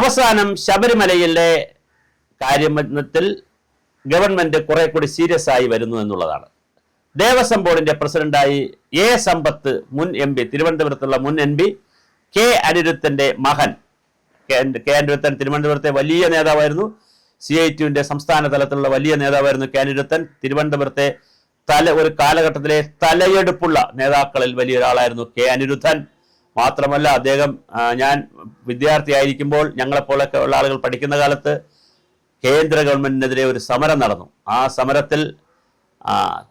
അവസാനം ശബരിമലയിലെ കാര്യത്തിൽ ഗവൺമെന്റ് കുറെ കൂടി സീരിയസ് ആയി വരുന്നു എന്നുള്ളതാണ്. ദേവസ്വം ബോർഡിന്റെ പ്രസിഡന്റായി എ സമ്പത്ത് മുൻ എം പി തിരുവനന്തപുരത്തുള്ള മുൻ എം പി കെ അനിരുദ്ധന്റെ മകൻ. കെ- അനിരുദ്ധൻ തിരുവനന്തപുരത്തെ വലിയ നേതാവായിരുന്നു. സി ഐ ടിന്റെ സംസ്ഥാന തലത്തിലുള്ള വലിയ നേതാവായിരുന്നു കെ അനിരുദ്ധൻ. തിരുവനന്തപുരത്തെ തല ഒരു കാലഘട്ടത്തിലെ തലയെടുപ്പുള്ള നേതാക്കളിൽ വലിയൊരാളായിരുന്നു കെ അനിരുദ്ധൻ. മാത്രമല്ല അദ്ദേഹം ഞാൻ വിദ്യാർത്ഥിയായിരിക്കുമ്പോൾ ഞങ്ങളെപ്പോലൊക്കെ ഉള്ള ആളുകൾ പഠിക്കുന്ന കാലത്ത് കേന്ദ്ര ഗവൺമെന്റിനെതിരെ ഒരു സമരം നടന്നു. ആ സമരത്തിൽ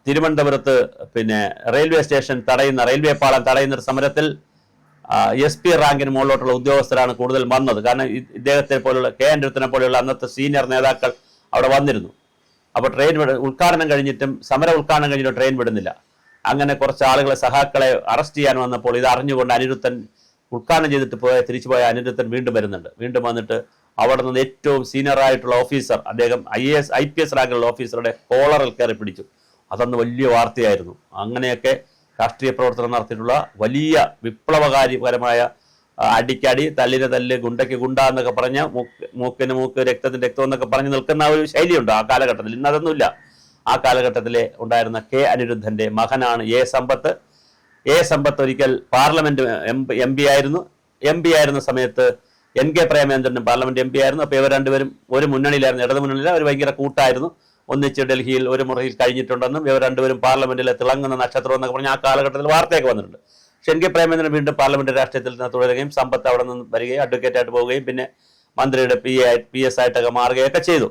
തിരുവനന്തപുരത്ത് പിന്നെ റെയിൽവേ സ്റ്റേഷൻ തടയുന്ന റെയിൽവേ പാളം തടയുന്ന ഒരു സമരത്തിൽ എസ് പി റാങ്കിന് മുകളിലോട്ടുള്ള ഉദ്യോഗസ്ഥരാണ് കൂടുതൽ വന്നത്. കാരണം ഇദ്ദേഹത്തെ പോലുള്ള കെ അനിരുദ്ധനെ പോലെയുള്ള അന്നത്തെ സീനിയർ നേതാക്കൾ അവിടെ വന്നിരുന്നു. അപ്പോൾ ട്രെയിൻ ഉദ്ഘാടനം കഴിഞ്ഞിട്ടും സമര ഉദ്ഘാടനം കഴിഞ്ഞിട്ടും ട്രെയിൻ വിടുന്നില്ല. അങ്ങനെ കുറച്ച് ആളുകളെ സഹാക്കളെ അറസ്റ്റ് ചെയ്യാൻ വന്നപ്പോൾ ഇത് അറിഞ്ഞുകൊണ്ട് അനിരുദ്ധൻ ഉദ്ഘാടനം ചെയ്തിട്ട് പോയ തിരിച്ചു പോയ അനിരുദ്ധൻ വീണ്ടും വരുന്നുണ്ട്. വീണ്ടും വന്നിട്ട് അവിടെ നിന്ന് ഏറ്റവും സീനിയർ ആയിട്ടുള്ള ഓഫീസർ അദ്ദേഹം I S I P S റാങ്കിലുള്ള ഓഫീസറുടെ കോളറിൽ കയറി പിടിച്ചു. അതന്ന് വലിയ വാർത്തയായിരുന്നു. അങ്ങനെയൊക്കെ രാഷ്ട്രീയ പ്രവർത്തനം നടത്തിയിട്ടുള്ള വലിയ വിപ്ലവകാരിപരമായ അടിക്കടി തല്ലിന് തല്ല് ഗുണ്ടയ്ക്ക് ഗുണ്ട എന്നൊക്കെ പറഞ്ഞ് മൂക്ക് മൂക്കിന് മൂക്ക് രക്തത്തിന് രക്തം എന്നൊക്കെ പറഞ്ഞ് നിൽക്കുന്ന ഒരു ശൈലിയുണ്ട് ആ കാലഘട്ടത്തിൽ. ഇന്ന് അതൊന്നുമില്ല. ആ കാലഘട്ടത്തിലെ ഉണ്ടായിരുന്ന കെ അനിരുദ്ധന്റെ മകനാണ് എ സമ്പത്ത്. എ സമ്പത്ത് ഒരിക്കൽ പാർലമെന്റ് എം പി ആയിരുന്നു. എം പി ആയിരുന്ന സമയത്ത് എൻ കെ പ്രേമചന്ദ്രനും പാർലമെന്റ് എം പി ആയിരുന്നു. അപ്പോൾ ഇവർ രണ്ടുപേരും ഒരു മുന്നണിയിലായിരുന്നു ഇടതു മുന്നണിയിൽ അവർ ഭയങ്കര കൂട്ടായിരുന്നു. ഒന്നിച്ച് ഡൽഹിയിൽ ഒരു മുറിയിൽ കഴിഞ്ഞിട്ടുണ്ടെന്നും ഇവർ രണ്ടുപേരും പാർലമെന്റിലെ തിളങ്ങുന്ന നക്ഷത്രം എന്നൊക്കെ പറഞ്ഞ് ആ കാലഘട്ടത്തിൽ വാർത്തയൊക്കെ വന്നിട്ടുണ്ട്. പക്ഷെ എൻ കെ പ്രേമചന്ദ്രൻ വീണ്ടും പാർലമെന്റ് രാഷ്ട്രീയത്തിൽ നിന്ന് തുടരുകയും സമ്പത്ത് അവിടെ നിന്ന് വരികയും അഡ്വക്കേറ്റ് ആയിട്ട് പോവുകയും പിന്നെ മന്ത്രിയുടെ പി പി എസ് ആയിട്ടൊക്കെ മാറുകയൊക്കെ ചെയ്തു.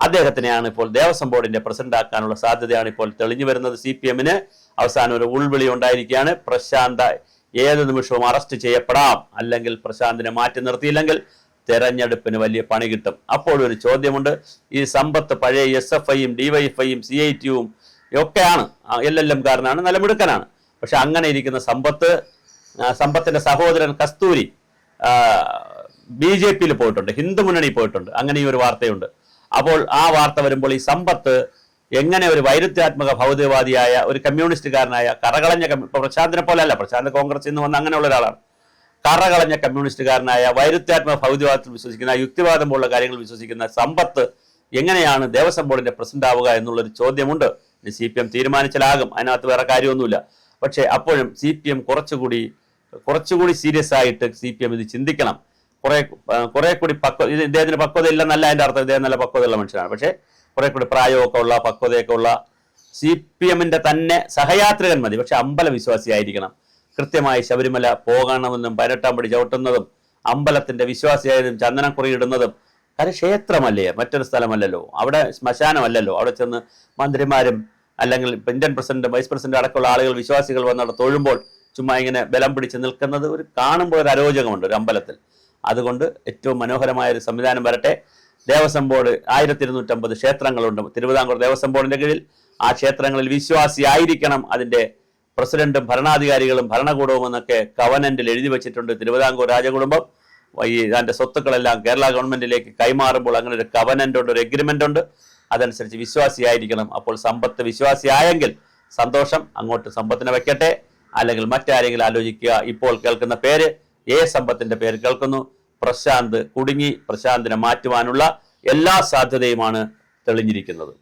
അദ്ദേഹത്തിനെയാണ് ഇപ്പോൾ ദേവസ്വം ബോർഡിന്റെ പ്രസിഡന്റ് ആക്കാനുള്ള സാധ്യതയാണ് ഇപ്പോൾ തെളിഞ്ഞു വരുന്നത് സി പി എമ്മിന്. അവസാനം ഒരു ഉൾവിളി ഉണ്ടായിരിക്കുകയാണ്. പ്രശാന്ത ഏത് നിമിഷവും അറസ്റ്റ് ചെയ്യപ്പെടാം. അല്ലെങ്കിൽ പ്രശാന്തിനെ മാറ്റി നിർത്തിയില്ലെങ്കിൽ തെരഞ്ഞെടുപ്പിന് വലിയ പണി കിട്ടും. അപ്പോഴൊരു ചോദ്യമുണ്ട്. ഈ സമ്പത്ത് പഴയ എസ് എഫ് ഐയും ഡിവൈഎഫ്ഐയും സി ഐ ടിയും ഒക്കെയാണ്. എൽ എൽ എം കാരനാണ് നല്ല മിടുക്കനാണ് പക്ഷെ അങ്ങനെ ഇരിക്കുന്ന സമ്പത്ത് സമ്പത്തിന്റെ സഹോദരൻ കസ്തൂരി ബി ജെ പിയിൽ പോയിട്ടുണ്ട്. ഹിന്ദു മുന്നണി പോയിട്ടുണ്ട്. അങ്ങനെ ഈ ഒരു വാർത്തയുണ്ട്. അപ്പോൾ ആ വാർത്ത വരുമ്പോൾ ഈ സമ്പത്ത് എങ്ങനെ ഒരു വൈരുദ്ധ്യാത്മക ഭൗതികവാദിയായ ഒരു കമ്മ്യൂണിസ്റ്റുകാരനായ കറകളഞ്ഞ കമ്മ്യൂ- ഇപ്പൊ പ്രശാന്തിനെ പോലെ അല്ല പ്രശാന്ത് കോൺഗ്രസ് എന്ന് വന്ന അങ്ങനെയുള്ള ഒരാളാണ്. കറകളഞ്ഞ കമ്മ്യൂണിസ്റ്റുകാരനായ വൈരുദ്ധ്യാത്മക ഭൗതികവാദത്തിൽ വിശ്വസിക്കുന്ന യുക്തിവാദം പോലുള്ള കാര്യങ്ങൾ വിശ്വസിക്കുന്ന സമ്പത്ത് എങ്ങനെയാണ് ദേവസ്വം ബോർഡിന്റെ പ്രസിഡന്റ് ആവുക എന്നുള്ളൊരു ചോദ്യമുണ്ട്. സി പി എം തീരുമാനിച്ചാലാകും അതിനകത്ത് വേറെ കാര്യമൊന്നുമില്ല. പക്ഷേ അപ്പോഴും സി പി എം കുറച്ചുകൂടി കുറച്ചുകൂടി സീരിയസ് ആയിട്ട് സി പി എം ഇത് ചിന്തിക്കണം. കുറെ കുറെ കൂടി പക്വ ഇത് ഇദ്ദേഹത്തിന് പക്വത ഇല്ലെന്നല്ല എന്റെ അർത്ഥം. ഇദ്ദേഹം നല്ല പക്വതയുള്ള മനുഷ്യനാണ്. പക്ഷേ കുറെ കൂടി പ്രായമൊക്കെ ഉള്ള പക്വതയൊക്കെ ഉള്ള സി പി എമ്മിന്റെ തന്നെ സഹയാത്രികൻ മതി. പക്ഷെ അമ്പല വിശ്വാസിയായിരിക്കണം കൃത്യമായി ശബരിമല പോകണമെന്നും പതിനെട്ടാം പടി ചവിട്ടുന്നതും അമ്പലത്തിന്റെ വിശ്വാസിയായതും ചന്ദനക്കുറി ഇടുന്നതും അത് ക്ഷേത്രമല്ലേ മറ്റൊരു സ്ഥലമല്ലല്ലോ. അവിടെ ശ്മശാനമല്ലല്ലോ. അവിടെ ചെന്ന് മന്ത്രിമാരും അല്ലെങ്കിൽ ഇന്ത്യൻ പ്രസിഡന്റ് വൈസ് പ്രസിഡന്റ് അടക്കമുള്ള ആളുകൾ വിശ്വാസികൾ വന്നവിടെ തൊഴുമ്പോൾ ചുമ്മാ ഇങ്ങനെ ബലം പിടിച്ച് നിൽക്കുന്നത് ഒരു കാണുമ്പോൾ ഒരു അരോചകമുണ്ട് ഒരു അമ്പലത്തിൽ. അതുകൊണ്ട് ഏറ്റവും മനോഹരമായ ഒരു സംവിധാനം വരട്ടെ. ദേവസ്വം ബോർഡ് ആയിരത്തി ഇരുന്നൂറ്റമ്പത് ക്ഷേത്രങ്ങളുണ്ട്. തിരുവിതാംകൂർ ദേവസ്വം ബോർഡിന്റെ കീഴിൽ ആ ക്ഷേത്രങ്ങളിൽ വിശ്വാസി ആയിരിക്കണം അതിന്റെ പ്രസിഡന്റും ഭരണാധികാരികളും ഭരണകൂടവും എന്നൊക്കെ കവനന്റിൽ എഴുതി വെച്ചിട്ടുണ്ട് തിരുവിതാംകൂർ രാജകുടുംബം. ഈ അതിന്റെ സ്വത്തുക്കളെല്ലാം കേരള ഗവൺമെന്റിലേക്ക് കൈമാറുമ്പോൾ അങ്ങനെ ഒരു കവനന്റ് ഉണ്ട് ഒരു എഗ്രിമെന്റ് ഉണ്ട്. അതനുസരിച്ച് വിശ്വാസിയായിരിക്കണം. അപ്പോൾ സമ്പത്ത് വിശ്വാസിയായെങ്കിൽ സന്തോഷം അങ്ങോട്ട് സമ്പത്തിനെ വെക്കട്ടെ. അല്ലെങ്കിൽ മറ്റാരെങ്കിലും ആലോചിക്കുക. ഇപ്പോൾ കേൾക്കുന്ന പേര് ഏ സമ്പത്തിന്റെ പേര് കേൾക്കുന്നു. പ്രശാന്ത് കുടുങ്ങി പ്രശാന്തിനെ മാറ്റുവാനുള്ള എല്ലാ സാധ്യതയുമാണ് തെളിഞ്ഞിരിക്കുന്നത്.